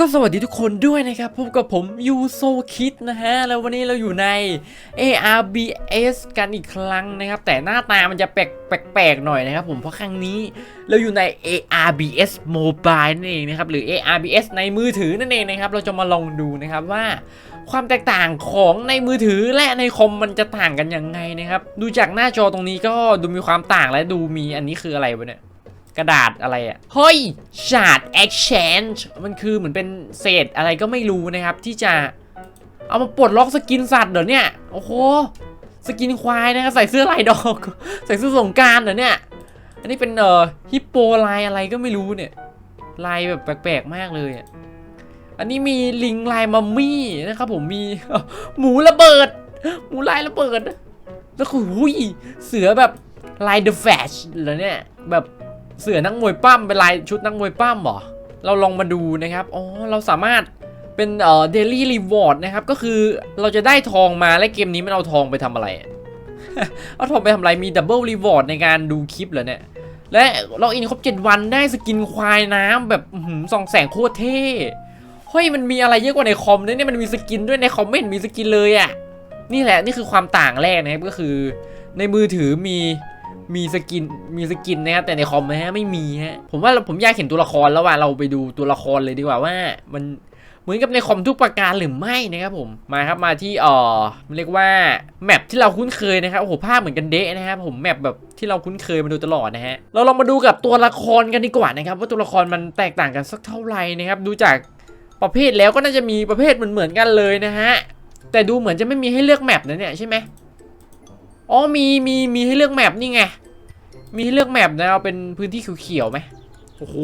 ก็สวัสดีทุกคนด้วยนะครับพบกับผมยูโซคิดนะฮะ แล้ววันนี้เราอยู่ใน ARBS กันอีกครั้งนะครับ แต่หน้าตามันจะแปลกแปลกๆหน่อยนะครับผมเพราะครั้งนี้เราอยู่ใน ARBS Mobile นั่นเองนะครับ หรือ ARBS ในมือถือนั่นเองนะครับ เราจะมาลองดูนะครับว่า ความแตกต่างของในมือถือและในคอมมันจะต่างกันยังไงนะครับ ดูจากหน้าจอตรงนี้ก็ดูมีความต่างและดูมีอันนี้คืออะไรวะเนี่ย กระดาษอะไรอะ่ะเฮ้ยชาร์ด exchange มันคือเหมือนเป็นเศษอะไรก็ไม่รู้นะครับ ที่จะเอามาปลดล็อกสกินสัตว์เหรอเนี่ยโอ้โหสกินควายนะครับใส่เสื้อลายดอก ใส่เสื้อสงการเหรอเนี่ยอันนี้เป็นเอ่อฮิปโปลายอะไรก็ไม่รู้เนี่ยลายแบบแปลกๆมากเลยอะอันนี้มีลิงลายมัมมี่นะครับผมมีหมูระเบิด หมูลายระเบิดแล้วคือหุยเสือแบบลายเดอะแฟชเหรอเนี่ยแบบ เสือนักมวยปั้มเป็นลายชุดนักมวยปั้มเหรอ เราลองมาดูนะครับ อ๋อ เราสามารถเป็นเอ่อเดลี่รีวอร์ดนะครับ ก็คือเราจะได้ทองมาและเกมนี้มันเอาทองไปทำอะไร เอาทองไปทำอะไร มีดับเบิลรีวอร์ดในการดูคลิปเหรอเนี่ย และล็อกอินครบ 7 วันได้สกินควายน้ำแบบหือส่องแสงโคตรเท่เฮ้ยมันมีอะไรเยอะกว่าในคอมเนี่ยมันมีสกินด้วยในคอมไม่เห็นมีสกินเลยอะ่ะนี่แหละนี่คือความต่างแรกนะครับก็คือ ในมือถือมี มีสกินมีสกินนะครับแต่ในคอมนะฮะไม่มีฮะผมว่าเราผมอยากเห็นตัวละครแล้วว่าเราไปดูตัวละครเลยดีกว่าว่ามันเหมือนกับในคอมทุกประการหรือไม่นะครับผมมาครับมาที่เอ่อเรียกว่าแมปที่เราคุ้นเคยนะครับโอ้โหภาพเหมือนกันเดะนะครับผมแมปแบบที่เราคุ้นเคยมาดยตลอดนะฮะเราลองมาดูกับตัวละครกันดีกว่านะครับว่าตัวละครมันแตกต่างกันสักเท่าไหร่นะครับดูจากประเภทแล้วก็น่าจะมีประเภทเหมือนๆกันเลยนะฮะแต่ดูเหมือนจะไม่มีให้เลือกแมปนะเนี่ยใช่ไหม อ๋อมีมีมีให้เลือกแมปนี่ไง มีให้เลือกแมปนะเอาเป็นพื้นที่เขียวๆไหมโอ้โห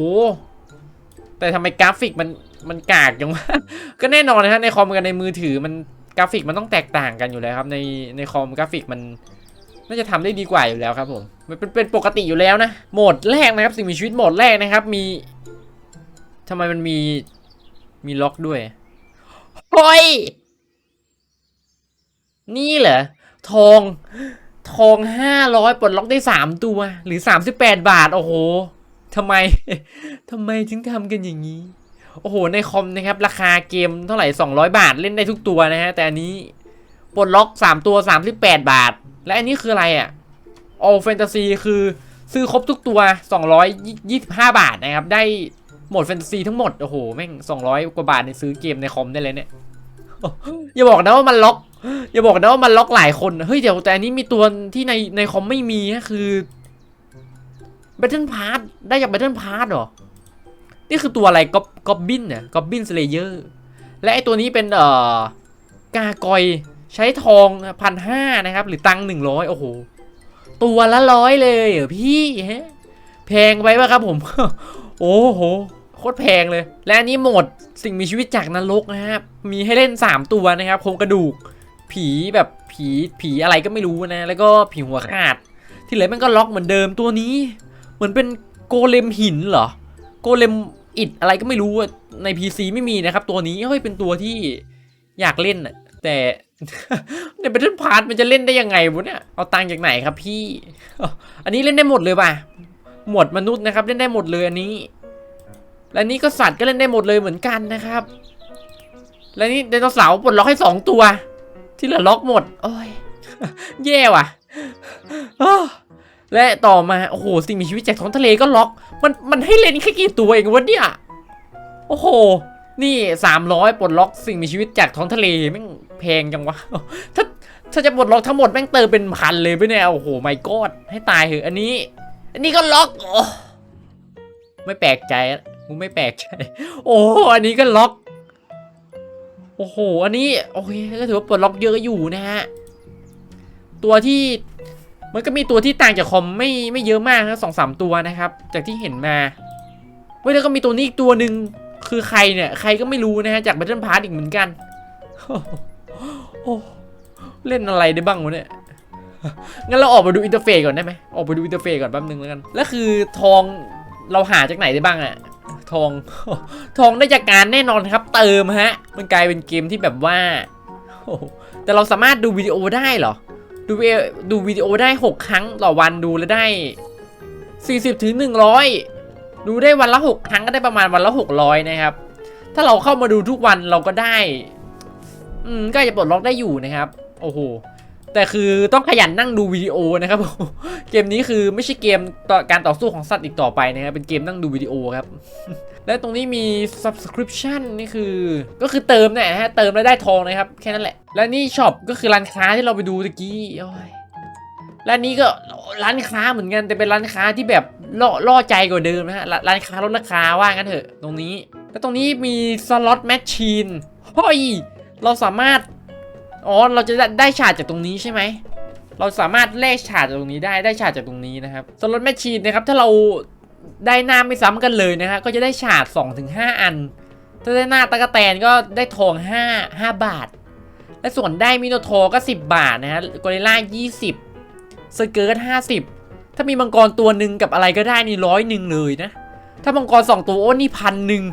แต่ทำไมกราฟิกมันมันกากจังวะ ก็แน่นอนนะฮะในคอมกับในมือถือมันกราฟิกมันต้องแตกต่างกันอยู่แล้วครับ ในในคอมกราฟิกมันน่าจะทำได้ดีกว่าอยู่แล้วครับผม มันเป็นเป็นปกติอยู่แล้วนะ โหมดแรกนะครับ สิ่งมีชีวิตโหมดแรกนะครับ มีทำไมมันมีมีล็อกด้วยเฮ้ยนี่เหรอ ทอง ทองห้าร้อยปลดล็อกได้สามตัว หรือสามสิบแปดบาท โอ้โหทำไมทำไมถึงทำกันอย่างนี้ โอ้โห ในคอมนะครับ ราคาเกมเท่าไหร่200บาทเล่นได้ทุกตัวนะฮะ แต่อันนี้ปลดล็อก3ตัว38บแปดบาท และอันนี้คืออะไรอะ All Fantasy คือซื้อครบทุกตัว 225 บาทนะครับ ได้หมดแฟนตาซีทั้งหมด โอ้โห แม่ง 200 กว่าบาทในซื้อเกมในคอมได้เลยเนี่ย อย่าบอกนะว่ามันล็อก อย่าบอกนะว่ามันล็อกหลายคนเฮ้ยเดี๋ยวแต่อันนี้มีตัวที่ในในคอมไม่มีฮะคือ Battle Pass ได้จาก Battle Pass เหรอ นี่คือตัวอะไรก็ก็บินเนี่ยก็บินสเลเยอร์และไอตัวนี้เป็นเอ่อกากอยใช้ทองพันห้านะครับ หรือตังหนึ่งร้อยโอ้โห ตัวละร้อยเลยเหรอพี่ฮะแพงไปปะครับผม โอ้โหโคตรแพงเลย และอันนี้โหมดสิ่งมีชีวิตจากนรกนะครับ มีให้เล่น 3 ตัวนะครับโครงกระดูก ผีแบบผีผีอะไรก็ไม่รู้นะ แล้วก็ผีหัวขาด ที่เหลือมันก็ล็อกเหมือนเดิมตัวนี้ เหมือนเป็นโกเลมหินเหรอ โกเลมอิดอะไรก็ไม่รู้อะใน PC ไม่มีนะครับ ตัวนี้เฮ้ยเป็นตัวที่อยากเล่นอะแต่ใน Battle Pass มันจะเล่นได้ยังไงวะเนี่ยเอาตังค์จากไหนครับพี่ อันนี้เล่นได้หมดเลยป่ะหมวดมนุษย์นะครับ เล่นได้หมดเลยอันนี้ และนี่ก็สัตว์ก็เล่นได้หมดเลยเหมือนกันนะครับ และนี่ไดโนเสาร์ปลดล็อกให้สองตัว ที่เหลือล็อกหมด โอ้ย แย่ว่ะอ้อและต่อมา โอ้โห สิ่งมีชีวิตจากท้องทะเลก็ล็อก มัน มันให้เล่นแค่กี่ตัวเองวะเนี่ย โอ้โห นี่สามร้อยปลดล็อกสิ่งมีชีวิตจากท้องทะเลแม่งแพงจังวะ ถ้า ถ้าจะปลดล็อกทั้งหมดแม่งเติมเป็นพันเลยไปเนี่ย โอ้โห ไม่กอดให้ตายเหอะ อันนี้ อันนี้ก็ล็อก โอ้ไม่แปลกใจอะกูไม่แปลกใจ โอ้ อันนี้ก็ล็อก โอ้โห อันนี้โอเคก็ถือว่าปลดล็อกเยอะอยู่นะฮะ ตัวที่มันก็มีตัวที่ต่างจากคอมไม่ไม่เยอะมากนะสองสามตัวนะครับ จากที่เห็นมาเว้ยแล้วก็มีตัวนี้อีกตัวหนึ่งคือใครเนี่ย ใครก็ไม่รู้นะฮะ จาก Battle Pass อีกเหมือนกันโอ้เล่นอะไรได้บ้างวะเนี่ยงั้นเราออกมาดูอินเทอร์เฟซก่อนได้ไหมออกไปดูอินเทอร์เฟซก่อนแป๊บนึงแล้วกัน แล้วคือทองเราหาจากไหนได้บ้างอะ ทองทองได้จากการแน่นอนครับ เติมฮะ มันกลายเป็นเกมที่แบบว่า แต่เราสามารถดูวิดีโอได้เหรอ ดูวิดีโอดูวิดีโอได้ 6 ครั้งต่อวันดูแล้วได้ 40ถึง100 ดูได้วันละ 6 ครั้งก็ได้ประมาณวันละ 600 นะครับ ถ้าเราเข้ามาดูทุกวันเราก็ได้ อืมก็จะปลดล็อกได้อยู่นะครับ โอ้โห แต่คือต้องขยันนั่งดูวิดีโอนะครับผมเกมนี้คือไม่ใช่เกมต่อการต่อสู้ของสัตว์อีกต่อไปนะครับเป็นเกมนั่งดูวิดีโอครับ และตรงนี้มี subscription นี่คือ ก็คือเติมเนี่ยฮะเติมแล้วได้ทองนะครับแค่นั้นแหละ และนี่ช็อปก็คือร้านค้าที่เราไปดูตะกี้โอ้ยและนี่ก็ร้านค้าเหมือนกันแต่เป็นร้านค้าที่แบบล่อล่อใจกว่าเดิมนะฮะร้านร้านค้าลดราคาว่างั้นเถอะ ตรงนี้ แล้วตรงนี้มีสล็อตแมชชีนเฮ้ยเราสามารถ อ๋อเราจะได้ฉากจากตรงนี้ใช่ไหมเราสามารถแลกฉากจากตรงนี้ได้ได้ฉากจากตรงนี้นะครับสล็อตแมชชีนนะครับถ้าเราได้หน้าไม่ซ้ำกันเลยนะฮะก็จะได้ฉาก2-5ถึงอัน ถ้าได้หน้าตะกะแตนก็ได้ทอง 5 5 บาท และส่วนได้มิโนโทก็ 10 บาทนะฮะกอริลล่า 20 สเกิร์ต50 ถ้ามีมังกรตัวหนึ่งกับอะไรก็ได้นี่ร้อยหนึ่งเลยนะ ถ้ามังกร 2 ตัวโอ้นี่พันหนึ่ง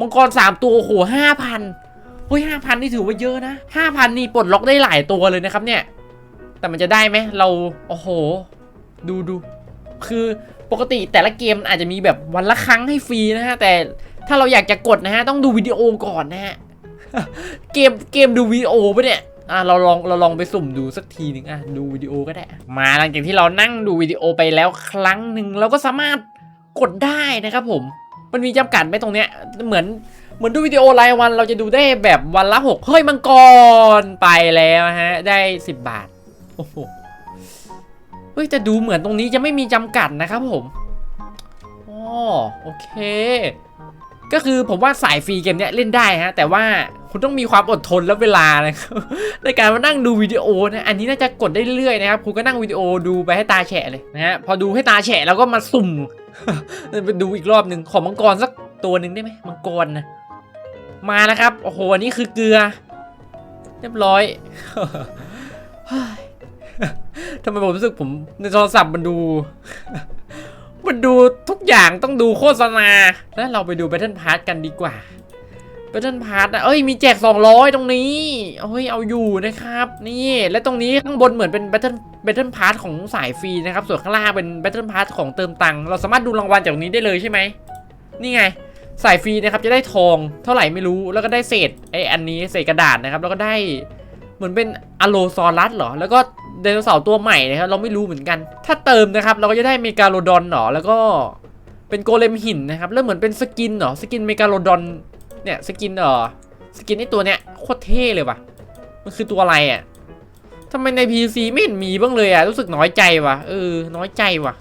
มังกร 3 ตัวโอ้โหห้าพัน เฮ้ยห้าพันนี่ถือว่าเยอะนะห้าพันนี่ปลดล็อกได้หลายตัวเลยนะครับเนี่ย แต่มันจะได้ไหมเราโอ้โห ดูดูคือปกติแต่ละเกมอาจจะมีแบบวันละครั้งให้ฟรีนะฮะแต่ถ้าเราอยากจะกดนะฮะต้องดูวิดีโอก่อนนะฮะเกมเกมดูวิดีโอปะเนี่ยอะเราลองเราลองไปสุ่มดูสักทีหนึ่งอะดูวิดีโอก็ได้ มาหลังจากที่เรานั่งดูวิดีโอไปแล้วครั้งหนึ่งเราก็สามารถกดได้นะครับผม มันมีจำกัดไหมตรงเนี้ยเหมือน เหมือนดูวิดีโอรายวันเราจะดูได้แบบวันละหกเฮ้ยมังกรไปแล้วฮะ ได้ 10 บาท โอ้โห เฮ้ยแต่ดูเหมือนตรงนี้จะไม่มีจำกัดนะครับผมอ๋อโอเค ก็คือผมว่าสายฟรีเกมเนี้ยเล่นได้ฮะ แต่ว่าคุณต้องมีความอดทนและเวลานะครับในการมานั่งดูวิดีโอนะอันนี้น่าจะกดได้เรื่อยนะครับคุณก็นั่งวิดีโอดูไปให้ตาแฉะเลยนะฮะพอดูให้ตาแฉะแล้วก็มาสุ่มไปดูอีกรอบหนึ่งขอมังกรสักตัวหนึ่งได้ไหมมังกรนะ มาแล้วครับ โอ้โห อันนี้คือเกลือ เรียบร้อยทำไมผมรู้สึกผมในโทรศัพท์มันดู มันดูทุกอย่างต้องดูโฆษณา แล้วเราไปดู Battle Pass กันดีกว่า Battle Pass นะเอ้ยมีแจก 200 ตรงนี้เฮ้ยเอาอยู่นะครับ นี่ และตรงนี้ข้างบนเหมือนเป็น Battle Battle Pass ของสายฟรีนะครับ ส่วนข้างล่างเป็น Battle Pass ของเติมตังค์ เราสามารถดูรางวัลจากตรงนี้ได้เลยใช่ไหม นี่ไง สายฟรีนะครับจะได้ทองเท่าไหร่ไม่รู้แล้วก็ได้เศษไออันนี้เศษกระดาษนะครับ แล้วก็ได้เหมือนเป็นอโลซอรัสเหรอ แล้วก็ไดโนเสาร์ตัวใหม่นะครับเราไม่รู้เหมือนกัน ถ้าเติมนะครับเราก็จะได้เมกาโลดอนเหรอแล้วก็เป็นโกเลมหินนะครับแล้วเหมือนเป็นสกินเหรอสกินเมกาโลดอนเนี่ยสกินเออสกินไอตัวเนี้ยโคตรเท่เลยว่ะมันคือตัวอะไรอะทำไมใน PC ไม่เห็นมีบ้างเลยอะรู้สึกน้อยใจว่ะเออน้อยใจว่ะ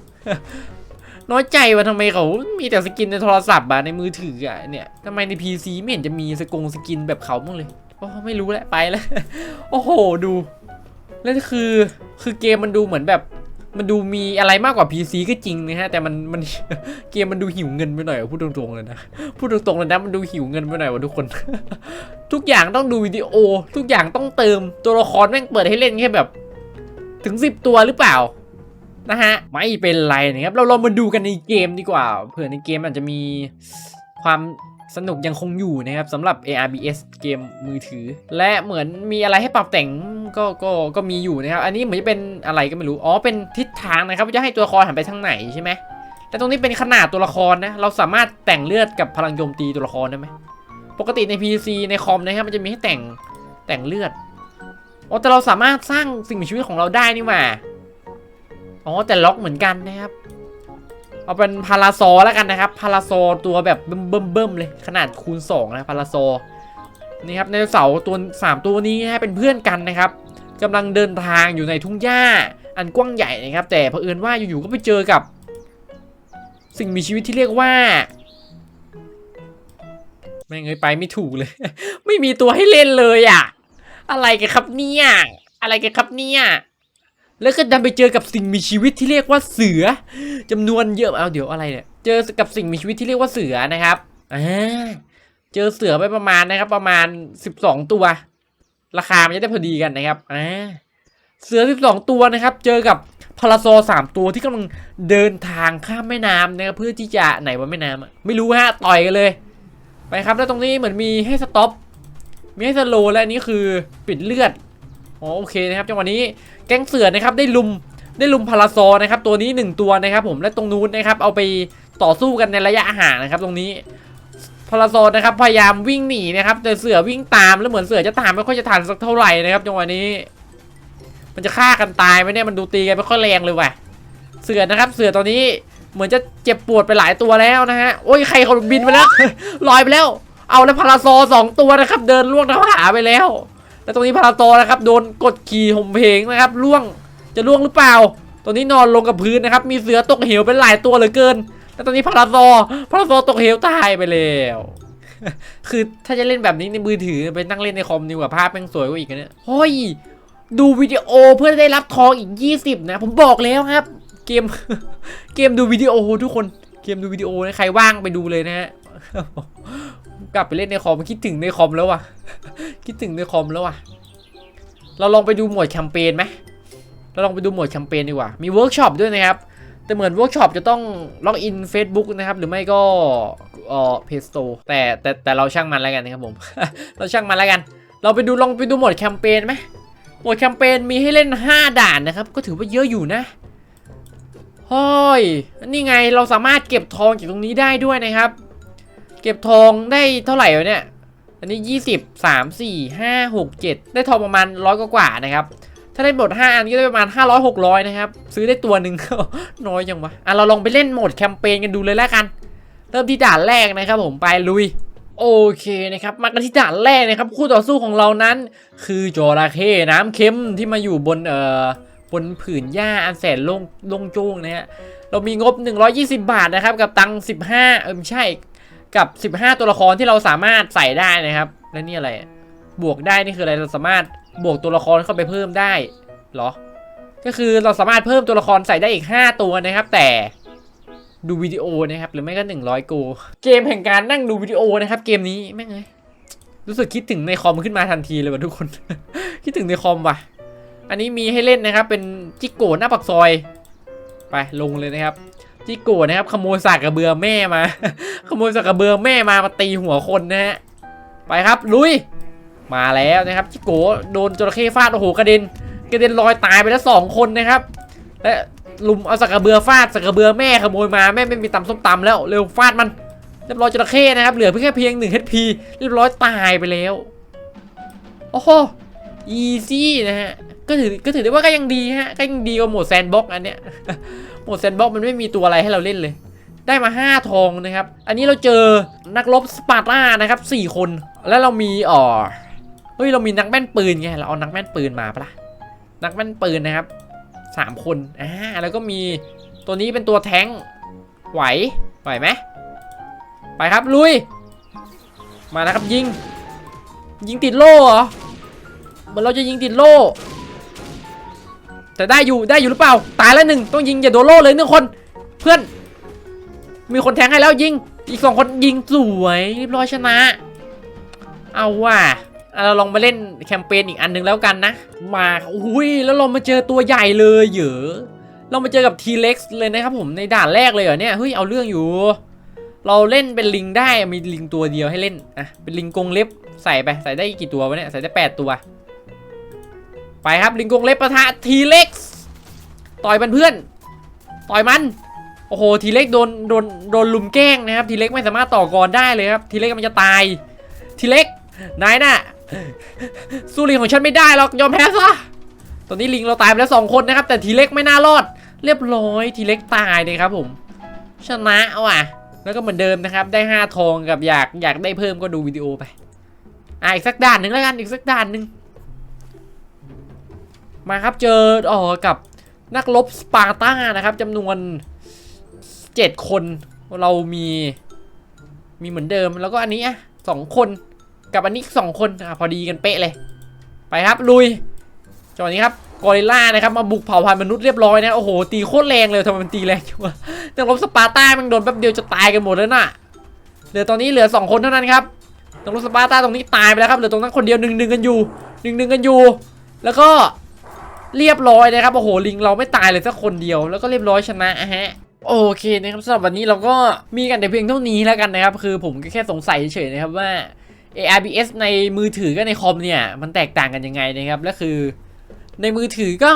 น้อยใจว่าทำไมเขา มีแต่สกินในโทรศัพท์อะในมือถืออะเนี่ยทำไมใน PC ไม่เห็นจะมีสกงสกินแบบเขาบ้างเลยโอ้ไม่รู้แหล้วไปแล้ว โอ้โหดู แล้วคือคือเกมมันดูเหมือนแบบมันดูมีอะไรมากกว่า PC ก็จริงนะฮะ แต่มันมันเกมมันดูหิวเงินไปหน่อยพูดตรงๆเลยนะพูดตรงๆเลยนะมันดูหิวเงินไปหน่อยว่ะทุกคน ทุกอย่างต้องดูวิดีโอ ทุกอย่างต้องเติมตัวละครแม่งเปิดให้เล่นแค่แบบ ถึง 10 ตัวหรือเปล่า นะฮะ ไม่เป็นไรนะครับ เราลองมาดูกันในเกมดีกว่า เผื่อในเกมอาจจะมีความสนุกยังคงอยู่นะครับสำหรับ ARBS เกมมือถือ และเหมือนมีอะไรให้ปรับแต่งก็ก็ก็มีอยู่นะครับ อันนี้เหมือนจะเป็นอะไรก็ไม่รู้ อ๋อ เป็นทิศทางนะครับจะให้ตัวละครหันไปทางไหนใช่ไหมแต่ตรงนี้เป็นขนาดตัวละครนะ เราสามารถแต่งเลือดกับพลังโจมตีตัวละครได้ไหม ปกติใน PC ในคอมนะครับมันจะมีให้แต่งแต่งเลือด อ๋อ แต่เราสามารถสร้างสิ่งมีชีวิตของเราได้นี่หว่า อ๋อแต่ล็อกเหมือนกันนะครับ เอาเป็นพาราโซแล้วกันนะครับ พาราโซตัวแบบเบิ่มๆเลยขนาดคูณ2นะพาราโซนี่ครับในเสาตัว 3 ตัวนี้นะฮะเป็นเพื่อนกันนะครับกำลังเดินทางอยู่ในทุ่งหญ้าอันกว้างใหญ่นะครับ แต่เผอิญว่าอยู่ๆก็ไปเจอกับ สิ่งมีชีวิตที่เรียกว่าแม่งเอ้ยไปไม่ถูกเลย ไม่มีตัวให้เล่นเลยอะ อะไรกันครับเนี่ย อะไรกันครับเนี่ย แล้วก็ดันไปเจอกับสิ่งมีชีวิตที่เรียกว่าเสือจำนวนเยอะเอาเดี๋ยวอะไรเนี่ยเจอกับสิ่งมีชีวิตที่เรียกว่าเสือนะครับอ่าเจอเสือไปประมาณนะครับ ประมาณ12ตัว ราคามันจะได้พอดีกันนะครับอ่าเสือ12ตัวนะครับ เจอกับพาราโซสามตัวที่กำลังเดินทางข้ามแม่น้ำนะครับเพื่อที่จะไหนว่าแม่น้ำอะไม่รู้ฮะต่อยกันเลย ไปครับแล้วตรงนี้เหมือนมีให้สต็อปมีให้สโลว์และนนี้คือปิดเลือด อ๋อโอเคนะครับจังหวะนี้แก๊งเสือนะครับได้ลุมได้ลุมพาราซอนะครับตัวนี้ 1 ตัวนะครับผมและตรงนู้นนะครับเอาไปต่อสู้กันในระยะห่างนะครับ ตรงนี้พาราโซนนะครับพยายามวิ่งหนีนะครับแต่เสือวิ่งตามแล้วเหมือนเสือจะตามไม่ค่อยจะทันสักเท่าไหร่นะครับจังหวะนี้ มันจะฆ่ากันตายไหมเนี่ยมันดูตีกันไม่ค่อยแรงเลยว่ะเสือนะครับเสือตอนนี้เหมือนจะเจ็บปวดไปหลายตัวแล้วนะฮะโอ้ยใครเขาบินไปแล้วลอยไปแล้ว เอาแล้วพาราโซสองตัวนะครับ เดินล่วงน้าผาไปแล้ว แล้วตรงนี้พาราโซนะครับโดนกดขี่ห่มเพงนะครับล่วงจะล่วงหรือเปล่าตอนนี้นอนลงกับพื้นนะครับ มีเสือตกเหวเป็นหลายตัวเหลือเกิน แล้วตอนนี้พาราโซพาราโซตกเหวตายไปแล้ว คือถ้าจะเล่นแบบนี้ในมือถือไปนั่งเล่นในคอมดีกว่าภาพแม่งสวยกว่าอีกนะเนี่ยเฮ้ย ดูวิดีโอเพื่อได้รับทองอีก 20 นะ ผมบอกแล้วครับ เกม เกมดูวิดีโอทุกคน เกมดูวิดีโอนะใครว่างไปดูเลยนะฮะ กลับไปเล่นในคอมคิดถึงในคอมแล้ววะคิดถึงในคอมแล้ววะเราลองไปดูหมวดแคมเปญไหมเราลองไปดูหมวดแคมเปญดีกว่า มีเวิร์กช็อปด้วยนะครับ แต่เหมือนเวิร์กช็อปจะต้องล็อกอิน Facebook นะครับ หรือไม่ก็เอ่อเพจสโตร์แต่แต่แต่เราช่างมันแล้วกันนะครับผม เราช่างมันแล้วกัน เราไปดูลองไปดูหมวดแคมเปญไหมหมวดแคมเปญมีให้เล่น 5 ด่านนะครับ ก็ถือว่าเยอะอยู่นะเฮ้ยนี่ไงเราสามารถเก็บทองจากตรงนี้ได้ด้วยนะครับ เก็บทองได้เท่าไหร่วะเนี่ย อันนี้ 20 3 4 5 6 7 ได้ทองประมาณร้อยกว่าๆนะครับ ถ้าได้หมด 5 อันก็ได้ประมาณ 500 600 นะครับ ซื้อได้ตัวหนึ่งน้อยจังวะ อะเราลองไปเล่นโหมดแคมเปญกันดูเลยแล้วกัน เริ่มที่ด่านแรกนะครับผมไปลุยโอเคนะครับมากันที่ด่านแรกนะครับ คู่ต่อสู้ของเรานั้น คือจระเข้น้ำเค็มที่มาอยู่บนเอ่อบนผืนหญ้าอันแสนโล่งโล่งโจ้งนะฮะเรามีงบ 120 บาทนะครับ กับตังค์15 เออไม่ใช่ กับ 15 ตัวละครที่เราสามารถใส่ได้นะครับ แล้วนี่อะไร บวกได้นี่คืออะไร เราสามารถบวกตัวละครเข้าไปเพิ่มได้เหรอ ก็คือเราสามารถเพิ่มตัวละครใส่ได้อีก 5 ตัวนะครับ แต่ดูวิดีโอนะครับ หรือไม่ก็ 100 โก เกมแห่งการนั่งดูวิดีโอนะครับ เกมนี้แม่งเลยรู้สึกคิดถึงในคอมขึ้นมาทันทีเลยว่ะทุกคน คิดถึงในคอมว่ะ อันนี้มีให้เล่นนะครับ เป็นจิโก้หน้าปักซอย ไปลงเลยนะครับ จิโก้นะครับขโมยสากกระเบือแม่มา ขโมยสากกระเบือแม่มามาตีหัวคนนะฮะไปครับลุยมาแล้วนะครับจิโก้โดนจระเข้ฟาดโอ้โหกระเด็นกระเด็นลอยตายไปแล้วสองคนนะครับและลุมเอาสากกระเบือฟาดสากกระเบือแม่ขโมยมาแม่ไม่มีตำส้มตำแล้วเร็วฟาดมันเรียบร้อยจระเข้นะครับเหลือเพียงแค่เพียง1 HP เรียบร้อยตายไปแล้วโอ้โหอีซี่นะฮะก็ถือก็ถือได้ว่าก็ยังดีฮะก็ยังดีกว่าโหมดแซนบ็อกอันเนี้ย หมดแซนบ็อกมันไม่มีตัวอะไรให้เราเล่นเลย ได้มา 5 ทองนะครับ อันนี้เราเจอนักรบสปาร์ตานะครับ4คน แล้วเรามีอ๋อเฮ้ยเรามีนักแม่นปืนไงเราเอานักแม่นปืนมาปะล่ะนักแม่นปืนนะครับ 3 คนอ่าแล้วก็มีตัวนี้เป็นตัวแท้งไหวไหวไหมไปครับลุย มานะครับยิง ยิงติดโล่เหรอเหมือนเราจะยิงติดโล่ แต่ได้อยู่ได้อยู่หรือเปล่า ตายแล้วหนึ่งต้องยิงอย่าโดนโล่เลยหนึ่งคน เพื่อน มีคนแทงให้แล้วยิง อีกสองคนยิงสวยเรียบร้อยชนะ เอาว่ะเราลองมาเล่นแคมเปญอีกอันหนึ่งแล้วกันนะ มาอุ้ยแล้วเรามาเจอตัวใหญ่เลยเหยอเรามาเจอกับทีเล็กเลยนะครับผมในด่านแรกเลยเหรอเนี่ยเฮ้ยเอาเรื่องอยู่ เราเล่นเป็นลิงได้มีลิงตัวเดียวให้เล่นอะเป็นลิงกรงเล็บใส่ไปใส่ได้กี่ตัววะเนี่ยใส่ได้ 8 ตัว ไปครับลิงกงเล็บประทะทีเล็กต่อยมันเพื่อน ต่อยมัน โอ้โหทีเล็กโดนโดนโดนลุมแกล้งนะครับ ทีเล็กไม่สามารถต่อกรได้เลยครับ ทีเล็กมันจะตาย ทีเล็กนายน่ะสู้ลิงของฉันไม่ได้หรอกยอมแพ้ซะตอนนี้ลิงเราตายไปแล้วสองคนนะครับ แต่ทีเล็กไม่น่ารอด เรียบร้อยทีเล็กตายเลยครับผม ชนะว่ะ แล้วก็เหมือนเดิมนะครับ ได้5ทองกับอยากอยากได้เพิ่มก็ดูวิดีโอไปอะอีกสักด่านหนึ่งแล้วกันอีกสักด่านหนึ่ง มาครับเจออ๋อกับนักรบสปาร์ตานะครับจำนวน 7 คนเรามีมีเหมือนเดิมแล้วก็อันนี้อะสองคนกับอันนี้สองคนอะพอดีกันเป๊ะเลย ไปครับลุยจังหวะนี้ครับกอริลล่านะครับมาบุกเผ่าพันธุ์มนุษย์เรียบร้อยนะโอ้โหตีโคตรแรงเลยทำไมมันตีแรงจังวะแต่รบสปาร์ต้ามันโดนแป๊บเดียวจะตายกันหมดแล้วน่ะเหลือตอนนี้เหลือ 2 คนเท่านั้นครับตรงรบสปาร์ต้าตรงนี้ตายไปแล้วครับเหลือตรงนั้นคนเดียวหนึ่งหนึ่งกันอยู่หนึ่งหนึ่งกันอยู่ แล้วก็ เรียบร้อยนะครับโอ้โหลิงเราไม่ตายเลยสักคนเดียวแล้วก็เรียบร้อยชนะฮะโอเคนะครับสำหรับวันนี้เราก็มีกันแต่เพียงเท่านี้แล้วกันนะครับ คือผมก็แค่สงสัยเฉยๆนะครับว่า ARBS ในมือถือกับในคอมเนี่ย มันแตกต่างกันยังไงนะครับและคือ ในมือถือก็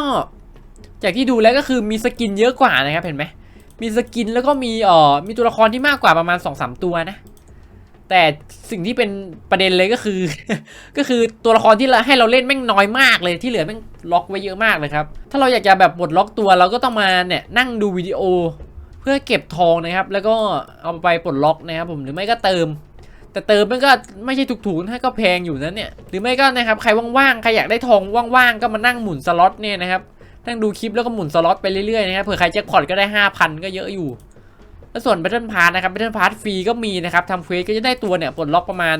จากที่ดูแล้วก็คือมีสกินเยอะกว่านะครับเห็นไหมมีสกินแล้วก็มีเอ่อมีตัวละครที่มากกว่าประมาณ2อสตัวนะ แต่สิ่งที่เป็นประเด็นเลยก็คือ ก็คือตัวละครที่เราให้เราเล่นแม่งน้อยมากเลยที่เหลือแม่งล็อกไว้เยอะมากเลยครับ ถ้าเราอยากจะแบบปลดล็อกตัวเราก็ต้องมาเนี่ยนั่งดูวิดีโอ เพื่อเก็บทองนะครับ แล้วก็เอาไปปลดล็อกนะครับผมหรือไม่ก็เติม แต่เติมมันก็ไม่ใช่ถูกๆนะก็แพงอยู่นะเนี่ยหรือไม่ก็นะครับใครว่างๆใครอยากได้ทองว่างๆก็มานั่งหมุนสล็อตเนี่ยนะครับนั่งดูคลิปแล้วก็หมุนสล็อตไปเรื่อยๆนะครับเผื่อใครแจ็คพอตก็ได้ 5,000 ก็เยอะอยู่ แล้วส่วน Battle Pass นะครับ Battle Pass ฟรีก็มีนะครับทำเควสก็จะได้ตัวเนี่ยปลดล็อกประมาณ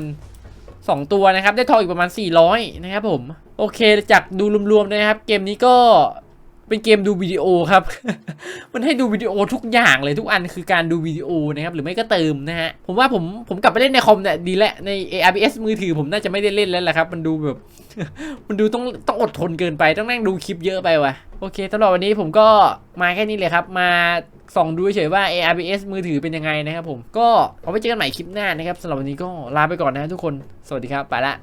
2 ตัวนะครับ ได้ทองอีกประมาณ 400 นะครับผม โอเคจากดูรวมๆนะครับ เกมนี้ก็เป็นเกมดูวิดีโอครับ มันให้ดูวิดีโอทุกอย่างเลยทุกอันคือการดูวิดีโอนะครับ หรือไม่ก็เติมนะฮะ ผมว่าผมผมกลับไปเล่นในคอมเนี่ยดีแล้วใน ARBS มือถือผมน่าจะไม่ได้เล่นแล้วแหละครับ มันดูแบบ มันดูต้องต้องอดทนเกินไปต้องนั่งดูคลิปเยอะไปว่ะ โอเคสำหรับวันนี้ผมก็มาแค่นี้เลยครับ มา ส่องดูเฉยๆว่า ARBS มือถือเป็นยังไงนะครับผม ก็เอาไว้เจอกันใหม่คลิปหน้านะครับสำหรับวันนี้ก็ลาไปก่อนนะทุกคน สวัสดีครับ ไปละ